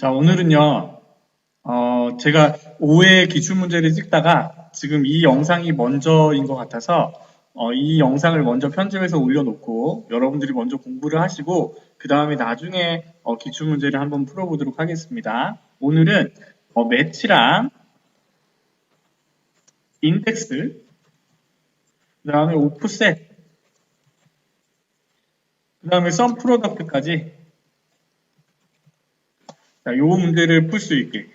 자, 오늘은요, 어, 제가 5회 기출문제를 찍다가 지금 이 영상이 먼저인 것 같아서 어, 이 영상을 먼저 편집해서 올려놓고 여러분들이 먼저 공부를 하시고 그 다음에 나중에 어, 기출문제를 한번 풀어보도록 하겠습니다. 오늘은 어, 매치랑 인덱스 그 다음에 오프셋 그 다음에 썸 프로덕트까지 자, 요 문제를 풀 수 있게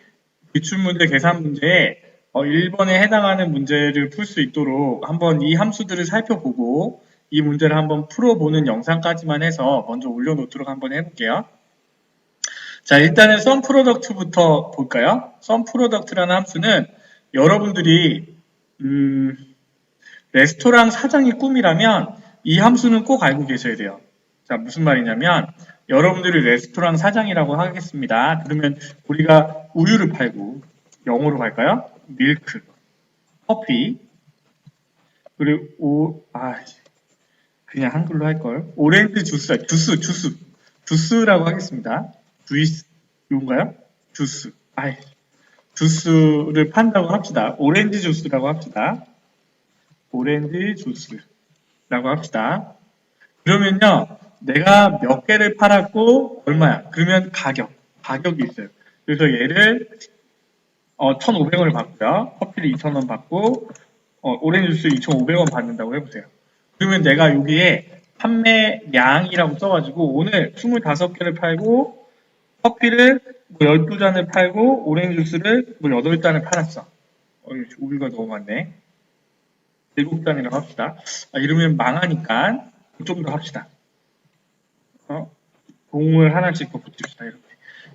기출문제 계산 문제에 어, 1번에 해당하는 문제를 풀 수 있도록 한번 이 함수들을 살펴보고 이 문제를 한번 풀어보는 영상까지만 해서 먼저 올려놓도록 한번 해볼게요. 자, 일단은 썸 프로덕트부터 볼까요? 썸 프로덕트라는 함수는 여러분들이 음, 레스토랑 사장이 꿈이라면 이 함수는 꼭 알고 계셔야 돼요. 자, 무슨 말이냐면 여러분들이 레스토랑 사장이라고 하겠습니다. 그러면 우리가 우유를 팔고 영어로 갈까요? 밀크, 커피, 그리고 오, 아, 그냥 한글로 할 걸. 오렌지 주스, 주스, 주스, 주스라고 하겠습니다. 주이스, 이건가요? 주스. 아이, 주스를 판다고 합시다. 오렌지 주스라고 합시다. 오렌지 주스라고 합시다. 그러면요, 내가 몇 개를 팔았고 얼마야? 그러면 가격, 가격이 있어요. 그래서 얘를 어, 1,500원을 받고요. 커피를 2,000원 받고 어, 오렌지 주스 2,500원 받는다고 해보세요. 그러면 내가 여기에 판매량이라고 써가지고 오늘 25개를 팔고 커피를 뭐 12잔을 팔고 오렌지 주스를 뭐 8잔을 팔았어. 어, 우유가 너무 많네. 7잔이라고 합시다. 아, 이러면 망하니까 좀 더 합시다. 어? 공을 하나씩 더 붙입시다. 이렇게.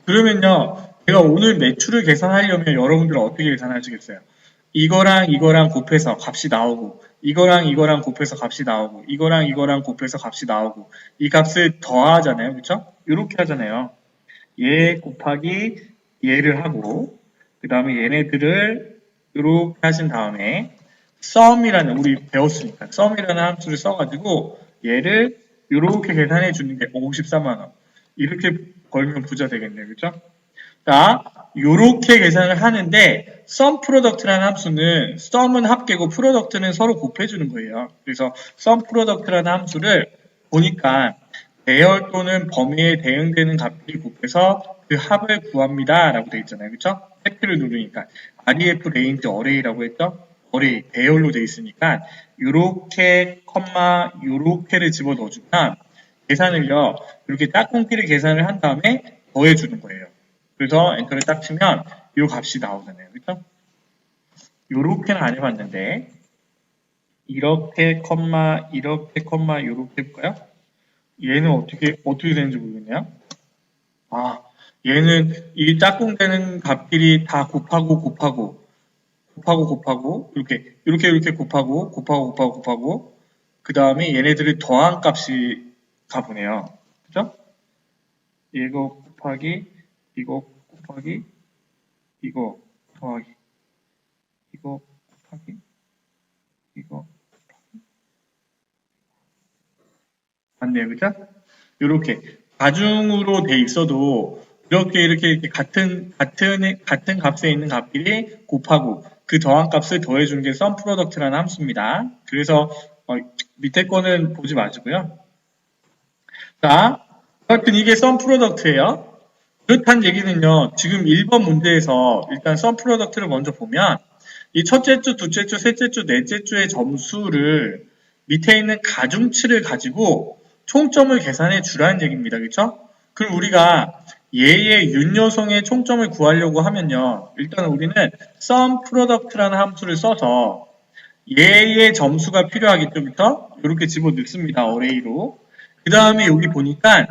그러면요, 제가 오늘 매출을 계산하려면 여러분들은 어떻게 계산하시겠어요? 이거랑 이거랑 곱해서 값이 나오고, 이거랑 이거랑 곱해서 값이 나오고, 이거랑 이거랑 곱해서 값이 나오고, 이 값을 더하잖아요. 그쵸? 이렇게 하잖아요. 얘 곱하기 얘를 하고, 그 다음에 얘네들을 이렇게 하신 다음에, 썸이라는, 우리 배웠으니까, 썸이라는 함수를 써가지고, 얘를 이렇게 계산해 주는 게 54만원. 이렇게 걸면 부자 되겠네요. 그죠? 자, 이렇게 계산을 하는데 sum product라는 함수는 sum은 합계고 product는 서로 곱해주는 거예요. 그래서 sum product라는 함수를 보니까 대열 또는 범위에 대응되는 값들이 곱해서 그 합을 구합니다. 라고 되어 있잖아요. 그쵸? 팩트를 누르니까 ref range array라고 했죠? Array, 대열로 되어 있으니까 요렇게 컴마 요렇게를 집어 넣어주면 계산을요. 이렇게 짝꿍끼리 계산을 한 다음에 더해주는 거예요. 그래서 엔터를 딱 치면 이 값이 나오잖아요. 그렇죠? 요렇게는 안 해봤는데 이렇게 컴마 이렇게 컴마 요렇게 해볼까요? 얘는 어떻게 어떻게 되는지 모르겠네요. 아 얘는 이 짝꿍 되는 값끼리 다 곱하고 곱하고 곱하고 곱하고 이렇게 이렇게 이렇게 곱하고 곱하고 곱하고 곱하고 그 다음에 얘네들을 더한 값이 가보네요. 그죠? 이거 곱하기 이거 곱하기 이거 더하기 이거 곱하기 이거 곱하기 맞네요 그죠? 이렇게 가중으로 돼 있어도 이렇게 이렇게 이렇게 같은 같은 같은 값에 있는 값끼리 곱하고 그 더한 값을 더해주는 게 sum product라는 함수입니다. 그래서 어, 밑에 거는 보지 마시고요. 자, 하여튼 이게 sum product예요. 그렇다는 얘기는요, 지금 1번 문제에서 일단 썸 프로덕트를 먼저 보면 이 첫째 주, 둘째 주, 셋째 주, 넷째 주의 점수를 밑에 있는 가중치를 가지고 총점을 계산해 주라는 얘기입니다. 그렇죠? 그럼 우리가 얘의 윤여성의 총점을 구하려고 하면요. 일단 우리는 sum product라는 함수를 써서 얘의 점수가 필요하겠죠. 부터 이렇게 집어 넣습니다. 어레이로. 그 다음에 여기 보니까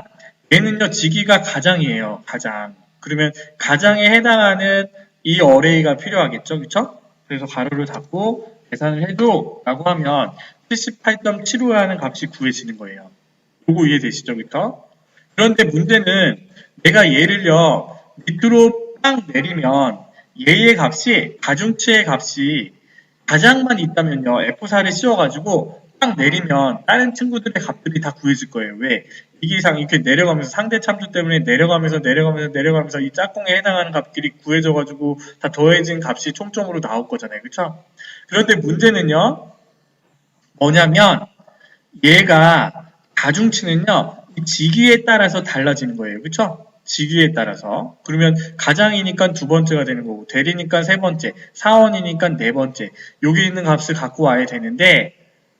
얘는요, 지기가 가장이에요. 가장. 그러면 가장에 해당하는 이 어레이가 필요하겠죠. 그쵸? 그래서 가로를 닫고 계산을 해줘. 라고 하면 78.75라는 값이 구해지는 거예요. 요거 이해되시죠? 그쵸? 그런데 문제는 내가 얘를요, 밑으로 빵 내리면 얘의 값이, 가중치의 값이 가장만 있다면요, F4를 씌워가지고 딱 내리면 다른 친구들의 값들이 다 구해질 거예요. 왜? 이기 이상 이렇게 내려가면서 상대 참수 때문에 내려가면서 내려가면서 내려가면서 이 짝꿍에 해당하는 값들이 구해져가지고 다 더해진 값이 총점으로 나올 거잖아요. 그쵸? 그런데 문제는요. 뭐냐면 얘가 가중치는요. 이 직위에 따라서 달라지는 거예요. 그쵸? 직위에 따라서. 그러면 가장이니까 두 번째가 되는 거고, 대리니까 세 번째, 사원이니까 네 번째. 여기 있는 값을 갖고 와야 되는데,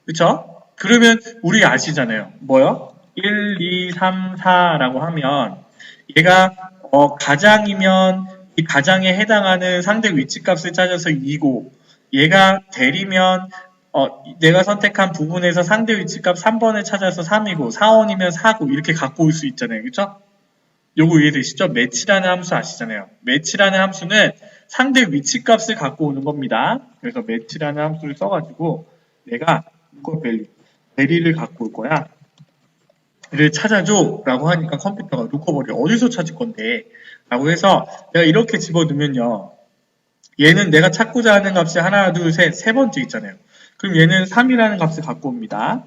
그쵸? 그러면 우리 아시잖아요. 뭐요? 1, 2, 3, 4라고 하면 얘가 어, 가장이면 이 가장에 해당하는 상대 위치 값을 찾아서 2고 얘가 대리면 어, 내가 선택한 부분에서 상대 위치 값 3번을 찾아서 3이고 4원이면 4고 이렇게 갖고 올 수 있잖아요. 그쵸? 요거 이해되시죠? 매치라는 함수 아시잖아요. 매치라는 함수는 상대 위치 값을 갖고 오는 겁니다. 그래서 매치라는 함수를 써가지고 내가 이거 밸류, 대리를 갖고 올 거야. 를 찾아줘 라고 하니까 컴퓨터가 놓고버려 어디서 찾을 건데 라고 해서 내가 이렇게 집어넣으면요 얘는 내가 찾고자 하는 값이 하나 둘셋 세 번째 있잖아요 그럼 얘는 3이라는 값을 갖고 옵니다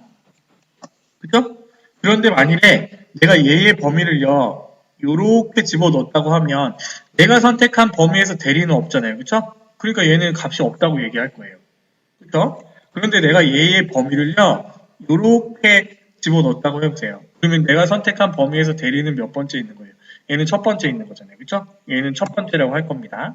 그죠? 그런데 만일에 내가 얘의 범위를요 요렇게 집어넣었다고 하면 내가 선택한 범위에서 대리는 없잖아요 그쵸? 그러니까 얘는 값이 없다고 얘기할 거예요 그죠? 그런데 내가 얘의 범위를요 요렇게 집어넣었다고 해보세요. 그러면 내가 선택한 범위에서 대리는 몇 번째 있는 거예요? 얘는 첫 번째 있는 거잖아요. 그쵸? 얘는 첫 번째라고 할 겁니다.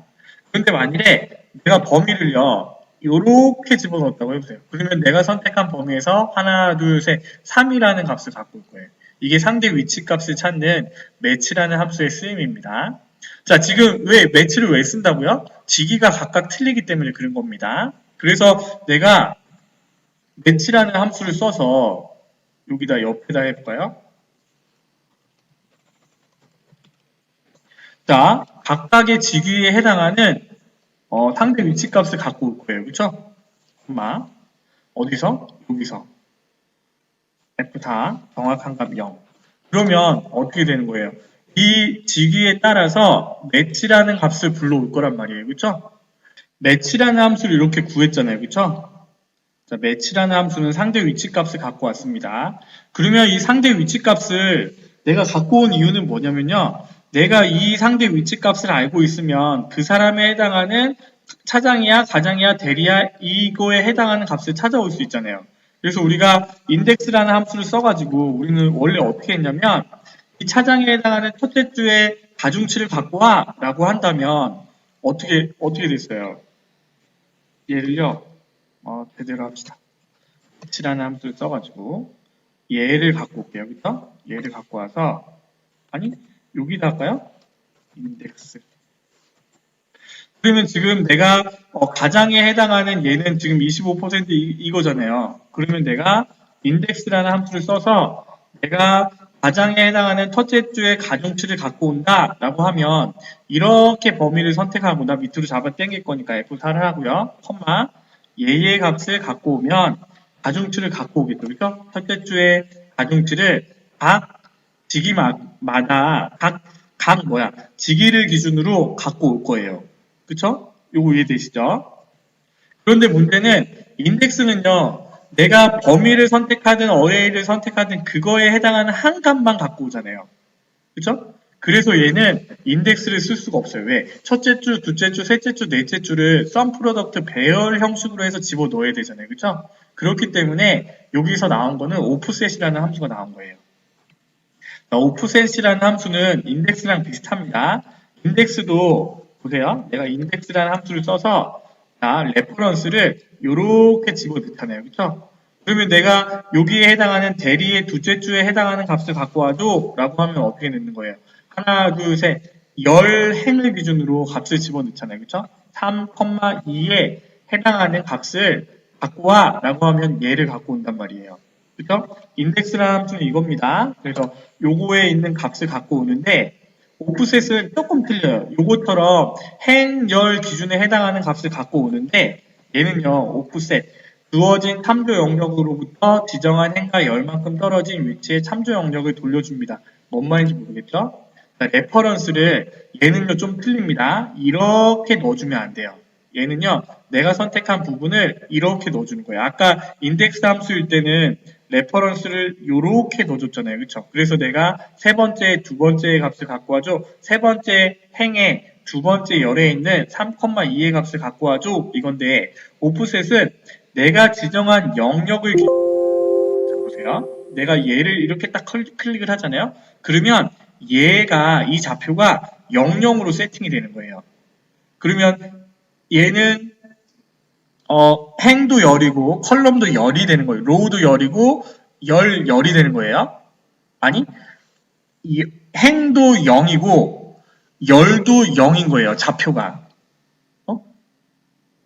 그런데 만일에 내가 범위를요, 요렇게 집어넣었다고 해보세요. 그러면 내가 선택한 범위에서 하나, 둘, 셋, 3이라는 값을 갖고 올 거예요. 이게 상대 위치 값을 찾는 매치라는 함수의 쓰임입니다. 자, 지금 왜 매치를 왜 쓴다고요? 지기가 각각 틀리기 때문에 그런 겁니다. 그래서 내가 매치라는 함수를 써서 여기다 옆에다 해볼까요? 자, 각각의 직위에 해당하는 어, 상대 위치 값을 갖고 올 거예요. 그쵸? 엄마 어디서? 여기서. F4 정확한 값 0. 그러면 어떻게 되는 거예요? 이 직위에 따라서 매치라는 값을 불러올 거란 말이에요. 그쵸? 매치라는 함수를 이렇게 구했잖아요. 자, 매치라는 함수는 상대 위치 값을 갖고 왔습니다. 그러면 이 상대 위치 값을 내가 갖고 온 이유는 뭐냐면요. 내가 이 상대 위치 값을 알고 있으면 그 사람에 해당하는 차장이야, 가장이야, 대리야 이거에 해당하는 값을 찾아올 수 있잖아요. 그래서 우리가 인덱스라는 함수를 써가지고 우리는 원래 어떻게 했냐면 이 차장에 해당하는 첫째 주의 가중치를 갖고 와 라고 한다면 어떻게 어떻게 됐어요? 얘를요 어, 제대로 합시다. 치라는 함수를 써가지고 얘를 갖고 올게요. 그쵸? 얘를 갖고 와서 아니 여기다 할까요? 인덱스 그러면 지금 내가 어, 가장에 해당하는 얘는 지금 25% 이, 이거잖아요. 그러면 내가 인덱스라는 함수를 써서 내가 가장에 해당하는 첫째 주의 가중치를 갖고 온다 라고 하면 이렇게 범위를 선택하고 나 밑으로 잡아 당길 거니까 F4를 하고요. 컴마 얘의 값을 갖고 오면 가중치를 갖고 오겠죠. 그렇죠? 첫째 주의 가중치를 각 지기마다 각, 각 뭐야 지기를 기준으로 갖고 올 거예요. 그렇죠? 요거 이해되시죠? 그런데 문제는 인덱스는요. 내가 범위를 선택하든 어레이를 선택하든 그거에 해당하는 한 값만 갖고 오잖아요. 그렇죠? 그래서 얘는 인덱스를 쓸 수가 없어요. 왜? 첫째 주, 둘째 주, 셋째 주, 넷째 주를 썸 프로덕트 배열 형식으로 해서 집어 넣어야 되잖아요. 그렇죠? 그렇기 때문에 여기서 나온 거는 오프셋이라는 함수가 나온 거예요. 오프셋이라는 함수는 인덱스랑 비슷합니다. 인덱스도 보세요. 내가 인덱스라는 함수를 써서 자, 레퍼런스를 이렇게 집어 넣잖아요. 그렇죠? 그러면 내가 여기에 해당하는 대리의 두째 주에 해당하는 값을 갖고 와줘 라고 하면 어떻게 넣는 거예요? 하나, 둘, 셋. 열 행을 기준으로 값을 집어넣잖아요. 그쵸? 3,2에 해당하는 값을 갖고 와 라고 하면 얘를 갖고 온단 말이에요. 그쵸? 인덱스라는 함수는 이겁니다. 그래서 요거에 있는 값을 갖고 오는데 오프셋은 조금 틀려요. 요것처럼 행, 열 기준에 해당하는 값을 갖고 오는데 얘는요, 오프셋. 주어진 탐조 영역으로부터 지정한 행과 열만큼 떨어진 위치에 참조 영역을 돌려줍니다. 뭔 말인지 모르겠죠? 레퍼런스를 얘는요 좀 틀립니다. 이렇게 넣어주면 안 돼요. 얘는요, 내가 선택한 부분을 이렇게 넣어주는 거예요. 아까 인덱스 함수일 때는 레퍼런스를 이렇게 넣어줬잖아요. 그쵸? 그래서 내가 세 번째, 두 번째 값을 갖고 와줘. 세 번째 행에 두 번째 열에 있는 3,2의 값을 갖고 와줘. 이건데, 오프셋은 내가 지정한 영역을 기- 자, 보세요. 내가 얘를 이렇게 딱 클- 클릭을 하잖아요. 그러면 얘가, 이 좌표가 00으로 세팅이 되는 거예요. 그러면 얘는 어, 행도 열이고 컬럼도 열이 되는 거예요. 로우도 열이고 열 열이 되는 거예요. 아니 이 행도 0이고 열도 0인 거예요. 좌표가. 어?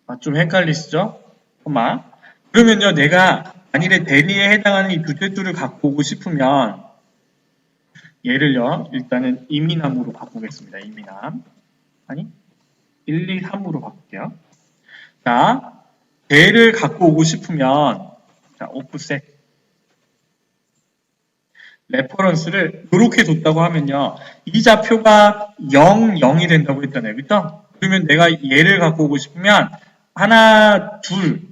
아, 좀 헷갈리시죠? 엄마. 그러면요, 내가 만일에 대리에 해당하는 이 두개줄을 갖고 오고 싶으면 얘를요, 일단은 이민함으로 바꾸겠습니다. 이민함. 아니, 1, 2, 3으로 바꿀게요. 자, 대를 갖고 오고 싶으면 자, 오프셋 레퍼런스를 이렇게 뒀다고 하면요. 이 좌표가 0, 0이 된다고 했잖아요. 그죠? 그러면 내가 얘를 갖고 오고 싶으면 하나, 둘,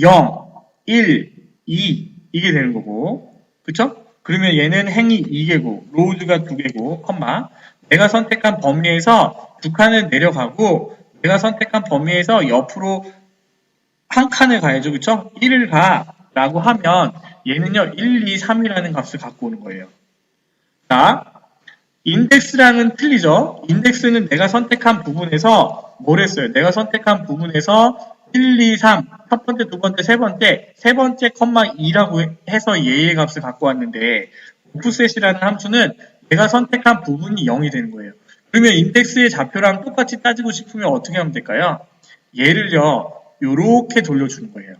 0, 1, 2 이게 되는 거고 그쵸? 그러면 얘는 행이 2개고 로우즈가 2개고 컴마 내가 선택한 범위에서 두 칸을 내려가고 내가 선택한 범위에서 옆으로 한 칸을 가야죠. 그쵸? 1을 가 라고 하면 얘는요 1, 2, 3이라는 값을 갖고 오는 거예요. 자, 인덱스랑은 틀리죠? 인덱스는 내가 선택한 부분에서 뭘 했어요? 내가 선택한 부분에서 1, 2, 3, 첫 번째, 두 번째, 세 번째, 세 번째 컴마 2라고 해서 얘의 값을 갖고 왔는데 오프셋이라는 함수는 내가 선택한 부분이 0이 되는 거예요. 그러면 인덱스의 좌표랑 똑같이 따지고 싶으면 어떻게 하면 될까요? 얘를요, 요렇게 돌려주는 거예요.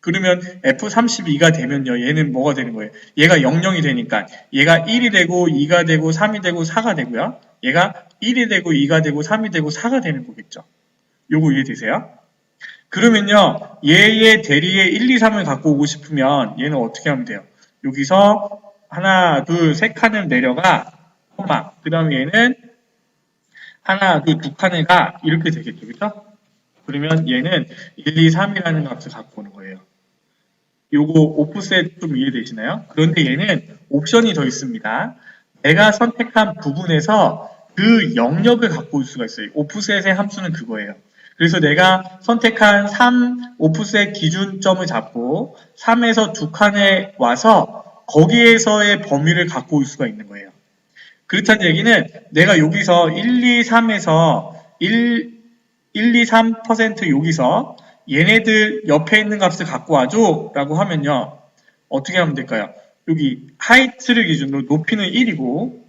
그러면 F32가 되면요, 얘는 뭐가 되는 거예요? 얘가 00이 되니까 얘가 1이 되고 2가 되고 3이 되고 4가 되고요. 얘가 1이 되고 2가 되고 3이 되고 4가 되는 거겠죠. 요거 이해되세요? 그러면요, 얘의 대리에 1, 2, 3을 갖고 오고 싶으면 얘는 어떻게 하면 돼요? 여기서 하나, 둘, 세 칸을 내려가. 그 다음에 얘는 하나, 둘, 두 칸을 가. 이렇게 되겠죠. 그죠? 그러면 얘는 1, 2, 3이라는 값을 갖고 오는 거예요. 요거 오프셋 좀 이해되시나요? 그런데 얘는 옵션이 더 있습니다. 내가 선택한 부분에서 그 영역을 갖고 올 수가 있어요. 오프셋의 함수는 그거예요. 그래서 내가 선택한 3 오프셋 기준점을 잡고 3에서 두 칸에 와서 거기에서의 범위를 갖고 올 수가 있는 거예요. 그렇다는 얘기는 내가 여기서 1, 2, 3에서 1, 1, 2, 3% 여기서 얘네들 옆에 있는 값을 갖고 와줘 라고 하면요. 어떻게 하면 될까요? 여기 하이트를 기준으로 높이는 1이고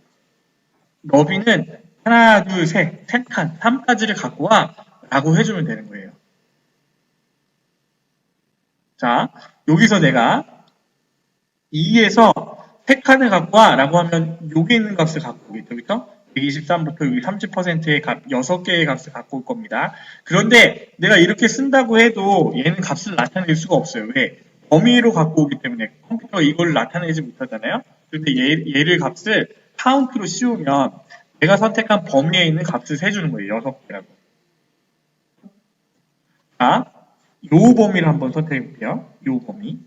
너비는 하나, 둘, 셋, 세 칸, 3까지를 갖고 와 라고 해주면 되는 거예요. 자, 여기서 내가 2에서 세 칸을 갖고 와 라고 하면 여기 있는 값을 갖고 오겠죠. 그죠? 123부터 여기 30%의 값, 6개의 값을 갖고 올 겁니다. 그런데 내가 이렇게 쓴다고 해도 얘는 값을 나타낼 수가 없어요. 왜? 범위로 갖고 오기 때문에 컴퓨터가 이걸 나타내지 못하잖아요. 그런데 얘, 얘를 값을 카운트로 씌우면 내가 선택한 범위에 있는 값을 세주는 거예요. 6개라고. 자, 요 범위를 한번 선택해 볼게요. 요 범위.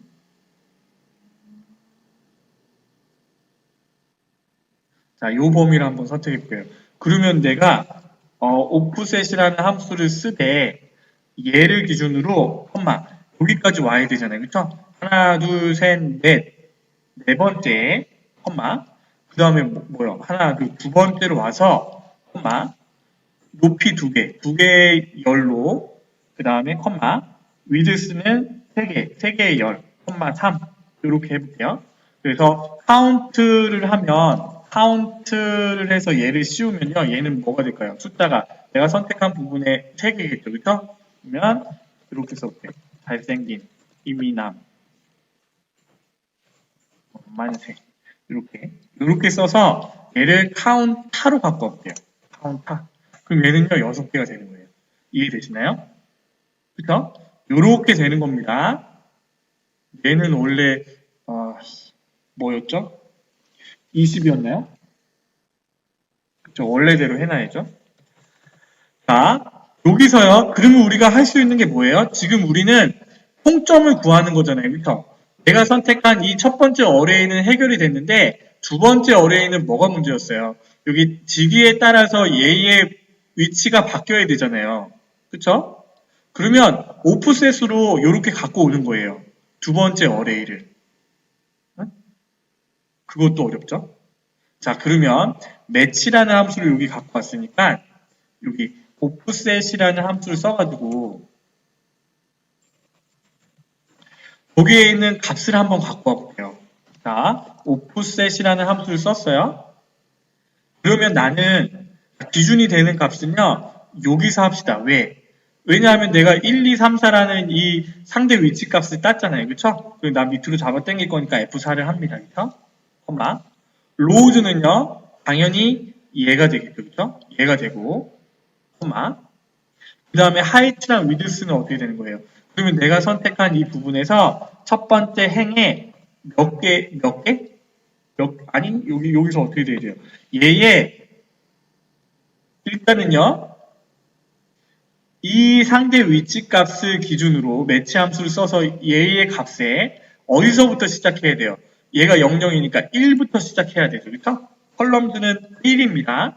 자, 요 범위를 한번 선택해 볼게요. 그러면 내가 어, 오프셋이라는 함수를 쓰되 얘를 기준으로 컴마 여기까지 와야 되잖아요. 그쵸? 하나, 둘, 셋, 넷. 네 번째 컴마 그 다음에 뭐, 뭐요? 하나, 둘, 두 번째로 와서 컴마 높이 두 개, 두 개의 열로 그 다음에 컴마 위드스는 세 개, 세 개의 열, 컴마 3 이렇게 해볼게요. 그래서 카운트를 하면 카운트를 해서 얘를 씌우면요. 얘는 뭐가 될까요? 숫자가 내가 선택한 부분에 3개겠죠. 그렇죠? 그러면 이렇게 써볼게요. 잘생긴 이미남 만세 이렇게 이렇게 써서 얘를 카운타로 바꿔볼게요. 카운타 그럼 얘는요 6개가 되는 거예요. 이해되시나요? 그렇죠? 이렇게 되는 겁니다. 얘는 원래 어, 뭐였죠? 20이었나요? 그쵸, 원래대로 해놔야죠. 자, 여기서요. 그러면 우리가 할 수 있는 게 뭐예요? 지금 우리는 통점을 구하는 거잖아요. 그렇죠? 내가 선택한 이 첫 번째 어레이는 해결이 됐는데 두 번째 어레이는 뭐가 문제였어요? 여기 직위에 따라서 얘의 위치가 바뀌어야 되잖아요. 그렇죠? 그러면 오프셋으로 이렇게 갖고 오는 거예요. 두 번째 어레이를. 응? 그것도 어렵죠? 자, 그러면 매치라는 함수를 여기 갖고 왔으니까 여기 오프셋이라는 함수를 써가지고 거기에 있는 값을 한번 갖고 와볼게요. 자, 오프셋이라는 함수를 썼어요. 그러면 나는 기준이 되는 값은요, 여기서 합시다. 왜? 왜냐하면 내가 1, 2, 3, 4라는 이 상대 위치 값을 땄잖아요. 그쵸? 그리고 나 밑으로 잡아 당길 거니까 F4를 합니다. 그쵸? 콤마. 로우즈는요, 당연히 얘가 되겠죠. 그쵸? 얘가 되고, 콤마. 그 다음에 하이트랑 위드스는 어떻게 되는 거예요? 그러면 내가 선택한 이 부분에서 첫 번째 행에 몇 개, 몇 개? 몇, 아니, 여기, 여기서 어떻게 돼야 돼요? 얘의, 일단은요, 이 상대 위치 값을 기준으로 매치 함수를 써서 얘의 값에 어디서부터 시작해야 돼요? 얘가 00이니까 1부터 시작해야 되죠. 그렇죠? 컬럼수는 1입니다.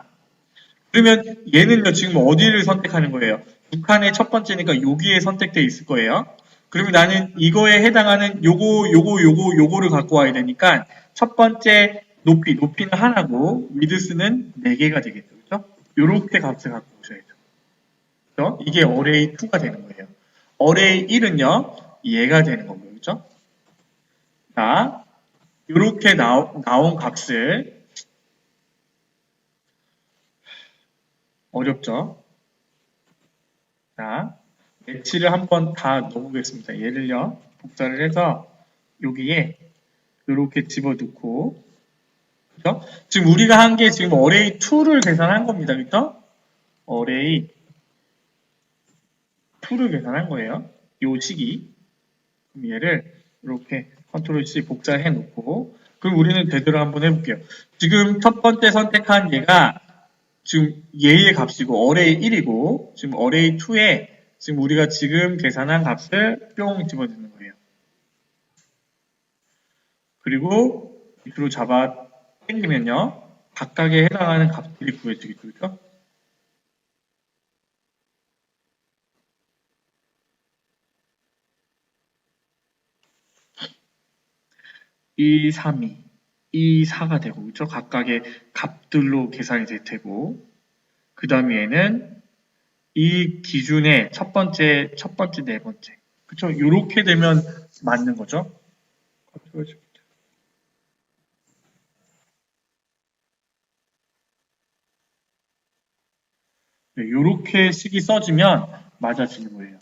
그러면 얘는요, 지금 어디를 선택하는 거예요? 북한의 첫 번째니까 여기에 선택되어 있을 거예요. 그러면 나는 이거에 해당하는 요거, 요거, 요거, 요거를 갖고 와야 되니까 첫 번째 높이, 높이는 하나고 위드스는 4개가 되겠죠. 그렇죠? 요렇게 값을 갖고 오셔야죠. 그렇죠? 이게 어레이 2가 되는 거예요. 어레이 1은요, 얘가 되는 거고요. 그렇죠? 자, 요렇게 나오, 나온 값을 어렵죠? 자, 매치를 한번 다 넣어보겠습니다. 얘를요, 복사를 해서 여기에 이렇게 집어넣고, 그죠? 지금 우리가 한 게 지금 어레이 2를 계산한 겁니다. 그죠? 어레이 2를 계산한 거예요. 요 시기. 그럼 얘를 이렇게 컨트롤 C 복사해 놓고, 그럼 우리는 제대로 한번 해볼게요. 지금 첫 번째 선택한 얘가 지금 얘의 값이고 어레이 1이고 지금 어레이 2에 지금 우리가 지금 계산한 값을 뿅 집어넣는 거예요. 그리고 밑으로 잡아 당기면요. 각각에 해당하는 값들이 구해지겠죠. 그렇죠? 이 3이 이 4가 되고 그렇죠? 각각의 값들로 계산이 될 테고 그 다음에는 이 기준의 첫 번째, 첫 번째, 네 번째 그렇죠? 이렇게 되면 맞는 거죠. 네, 이렇게 식이 써지면 맞아지는 거예요.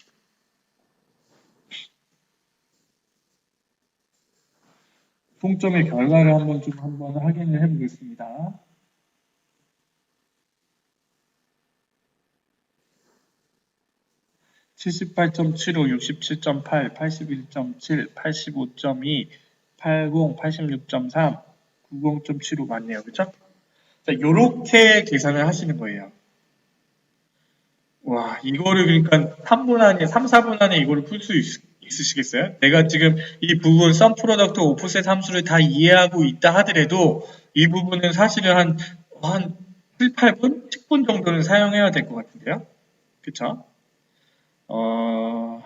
통점의 결과를 한번 좀 한번 확인을 해 보겠습니다. (78.75) (67.8) (81.7) (85.2) (80) (86.3) (90.75) 맞네요 그죠? 자 요렇게 계산을 하시는 거예요 와 이거를 그러니까 3분 안에 3, 4분 안에 이거를 풀 수 있으시겠어요? 내가 지금 이 부분 썸 프로덕트 오프셋 함수를 다 이해하고 있다 하더라도 이 부분은 사실은 한, 한 7, 8분? 10분 정도는 사용해야 될 것 같은데요. 그쵸? 어,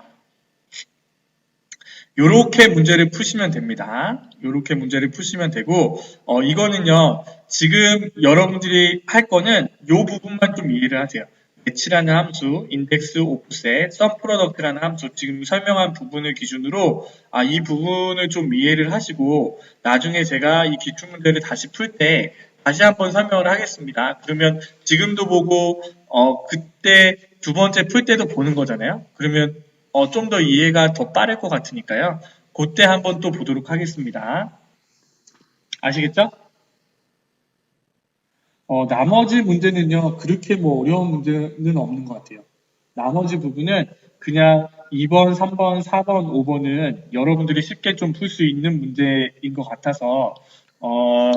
요렇게 문제를 푸시면 됩니다. 요렇게 문제를 푸시면 되고, 어, 이거는요, 지금 여러분들이 할 거는 요 부분만 좀 이해를 하세요. 매치라는 함수, 인덱스 오프셋, 썸 프로덕트라는 함수 지금 설명한 부분을 기준으로 아, 이 부분을 좀 이해를 하시고 나중에 제가 이 기출 문제를 다시 풀 때 다시 한번 설명을 하겠습니다. 그러면 지금도 보고 어, 그때 두 번째 풀 때도 보는 거잖아요. 그러면 어, 좀 더 이해가 더 빠를 것 같으니까요. 그때 한번 또 보도록 하겠습니다. 아시겠죠? 어, 나머지 문제는요, 그렇게 뭐 어려운 문제는 없는 것 같아요. 나머지 부분은 그냥 2번, 3번, 4번, 5번은 여러분들이 쉽게 좀 풀 수 있는 문제인 것 같아서, 어,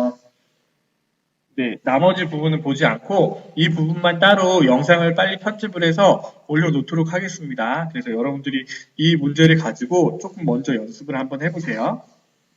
네, 나머지 부분은 보지 않고 이 부분만 따로 영상을 빨리 편집을 해서 올려놓도록 하겠습니다. 그래서 여러분들이 이 문제를 가지고 조금 먼저 연습을 한번 해보세요.